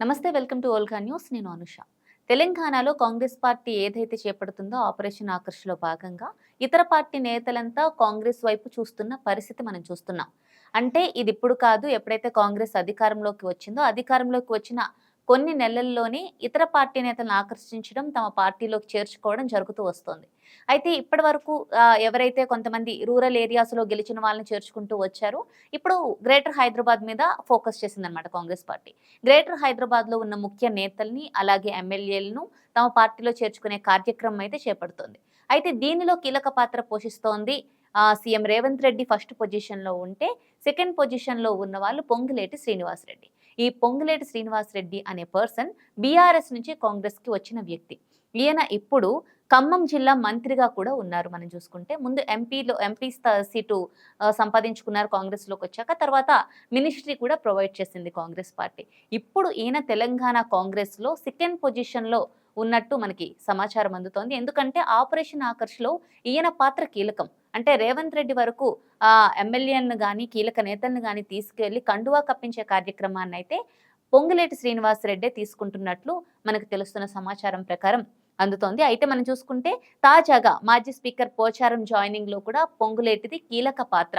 నమస్తే welcome to Olga news. నేను అనుష. తెలంగాణలో కాంగ్రెస్ పార్టీ ఏదైతే చేపడుతుందో ఆపరేషన్ ఆకర్షలో భాగంగా ఇతర పార్టీ నేతలంతా కాంగ్రెస్ వైపు చూస్తున్న పరిస్థితి మనం చూస్తున్నాం. అంటే ఇది ఇప్పుడు కాదు ఎప్పుడైతే కాంగ్రెస్ అధికారంలోకి వచ్చిందో అధికారంలోకి వచ్చిన కొన్ని నెలల్లోనే ఇతర పార్టీ నేతలను ఆకర్షించడం తమ పార్టీలోకి చేర్చుకోవడం జరుగుతూ వస్తోంది. అయితే ఇప్పటి వరకు ఎవరైతే కొంతమంది రూరల్ ఏరియాస్లో గెలిచిన వాళ్ళని చేర్చుకుంటూ వచ్చారో ఇప్పుడు గ్రేటర్ హైదరాబాద్ మీద ఫోకస్ చేసిందనమాట కాంగ్రెస్ పార్టీ. గ్రేటర్ హైదరాబాద్లో ఉన్న ముఖ్య నేతల్ని అలాగే ఎమ్మెల్యేలను తమ పార్టీలో చేర్చుకునే కార్యక్రమం అయితే చేపడుతోంది. అయితే దీనిలో కీలక పాత్ర పోషిస్తోంది సీఎం రేవంత్ రెడ్డి ఫస్ట్ పొజిషన్లో ఉంటే సెకండ్ పొజిషన్లో ఉన్న వాళ్ళు పొంగులేటి శ్రీనివాస్ రెడ్డి ఈ పొంగులేటి శ్రీనివాస్ రెడ్డి అనే పర్సన్ బీఆర్ఎస్ నుంచి కాంగ్రెస్కి వచ్చిన వ్యక్తి. ఈయన ఇప్పుడు ఖమ్మం జిల్లా మంత్రిగా కూడా ఉన్నారు మనం చూసుకుంటే. ముందు ఎంపీలో ఎంపీ సీటు సంపాదించుకున్నారు కాంగ్రెస్లోకి వచ్చాక తర్వాత మినిస్ట్రీ కూడా ప్రొవైడ్ చేసింది కాంగ్రెస్ పార్టీ. ఇప్పుడు ఈయన తెలంగాణ కాంగ్రెస్లో సెకండ్ పొజిషన్లో ఉన్నట్టు మనకి సమాచారం అందుతోంది. ఎందుకంటే ఆపరేషన్ ఆకర్ష్లో ఈయన పాత్ర కీలకం. అంటే రేవంత్ రెడ్డి వరకు ఆ ఎమ్మెల్యేలను కానీ కీలక నేతలను కానీ తీసుకెళ్ళి కండువా కప్పించే కార్యక్రమాన్ని అయితే పొంగులేటి శ్రీనివాస్ రెడ్డే తీసుకుంటున్నట్లు మనకు తెలుస్తున్న సమాచారం ప్రకారం అందుతోంది. అయితే మనం చూసుకుంటే తాజాగా మాజీ స్పీకర్ పోచారం జాయినింగ్లో కూడా పొంగులేటిది కీలక పాత్ర.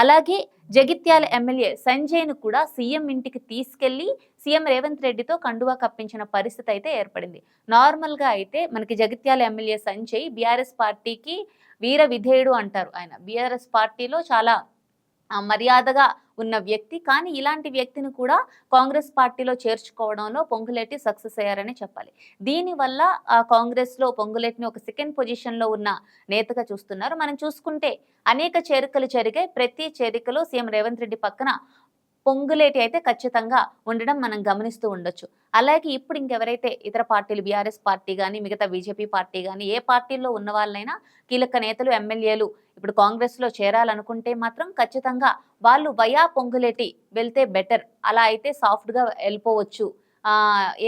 అలాగే జగిత్యాల ఎమ్మెల్యే సంజయ్ను కూడా సీఎం ఇంటికి తీసుకెళ్ళి సీఎం రేవంత్ రెడ్డితో కండువా కప్పించిన పరిస్థితి అయితే ఏర్పడింది. నార్మల్గా అయితే మనకి జగిత్యాల ఎమ్మెల్యే సంజయ్ బీఆర్ఎస్ పార్టీకి వీర విధేయుడు అంటారు ఆయన. బీఆర్ఎస్ పార్టీలో చాలా మర్యాదగా ఉన్న వ్యక్తి కానీ ఇలాంటి వ్యక్తిని కూడా కాంగ్రెస్ పార్టీలో చేర్చుకోవడంలో పొంగులేటి సక్సెస్ అయ్యారని చెప్పాలి. దీనివల్ల ఆ కాంగ్రెస్లో పొంగులేటిని ఒక సెకండ్ పొజిషన్లో ఉన్న నేతగా చూస్తున్నారు. మనం చూసుకుంటే అనేక చేరికలు జరిగాయి. ప్రతి చేరికలో సీఎం రేవంత్ రెడ్డి పక్కన పొంగులేటి అయితే ఖచ్చితంగా ఉండడం మనం గమనిస్తూ ఉండొచ్చు. అలాగే ఇప్పుడు ఇంకెవరైతే ఇతర పార్టీలు బీఆర్ఎస్ పార్టీ కానీ మిగతా బీజేపీ పార్టీ కానీ ఏ పార్టీల్లో ఉన్న వాళ్ళైనా కీలక నేతలు ఎమ్మెల్యేలు ఇప్పుడు కాంగ్రెస్లో చేరాలనుకుంటే మాత్రం ఖచ్చితంగా వాళ్ళు వయా పొంగులేటి వెళ్తే బెటర్. అలా అయితే సాఫ్ట్గా వెళ్ళిపోవచ్చు.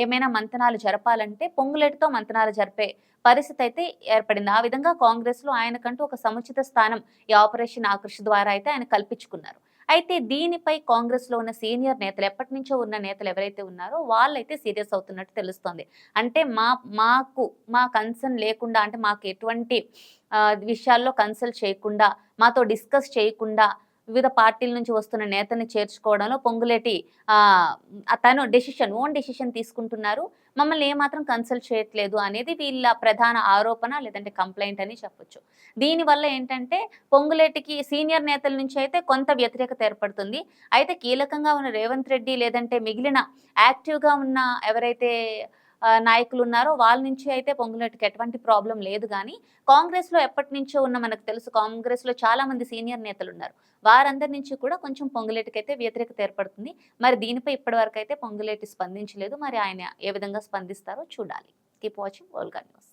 ఏమైనా మంతనాలు జరపాలంటే పొంగులేటితో మంతనాలు జరిపే పరిస్థితి అయితే ఏర్పడింది. ఆ విధంగా కాంగ్రెస్లో ఆయనకంటూ ఒక సముచిత స్థానం ఈ ఆపరేషన్ ఆకర్ష్ ద్వారా అయితే ఆయన కల్పించుకున్నారు. అయితే దీనిపై కాంగ్రెస్లో ఉన్న సీనియర్ నేతలు ఎప్పటి నుంచో ఉన్న నేతలు ఎవరైతే ఉన్నారో వాళ్ళైతే సీరియస్ అవుతున్నట్టు తెలుస్తోంది. అంటే మా మాకు మా కన్సర్న్ లేకుండా అంటే మాకు ఎటువంటి విషయాల్లో కన్సల్ట్ చేయకుండా మాతో డిస్కస్ చేయకుండా వివిధ పార్టీల నుంచి వస్తున్న నేతని చేర్చుకోవడంలో పొంగులేటి తను డెసిషన్ ఓన్ డెసిషన్ తీసుకుంటున్నారు. మమ్మల్ని ఏమాత్రం కన్సల్ట్ చేయట్లేదు అనేది వీళ్ళ ప్రధాన ఆరోపణ లేదంటే కంప్లైంట్ అని చెప్పొచ్చు. దీనివల్ల ఏంటంటే పొంగులేటికి సీనియర్ నేతల నుంచి అయితే కొంత వ్యతిరేకత ఏర్పడుతుంది. అయితే కీలకంగా ఉన్న రేవంత్ రెడ్డి లేదంటే మిగిలిన యాక్టివ్గా ఉన్న ఎవరైతే నాయకులు ఉన్నారో వాళ్ళ నుంచి అయితే పొంగులేటికి ఎటువంటి ప్రాబ్లం లేదు. కానీ కాంగ్రెస్లో ఎప్పటి నుంచో ఉన్న మనకు తెలుసు కాంగ్రెస్లో చాలా మంది సీనియర్ నేతలు ఉన్నారు. వారందరి నుంచి కూడా కొంచెం పొంగులేటికి అయితే వ్యతిరేకత ఏర్పడుతుంది. మరి దీనిపై ఇప్పటి వరకు అయితే పొంగులేటి స్పందించలేదు. మరి ఆయన ఏ విధంగా స్పందిస్తారో చూడాలి. Keep watching Olga news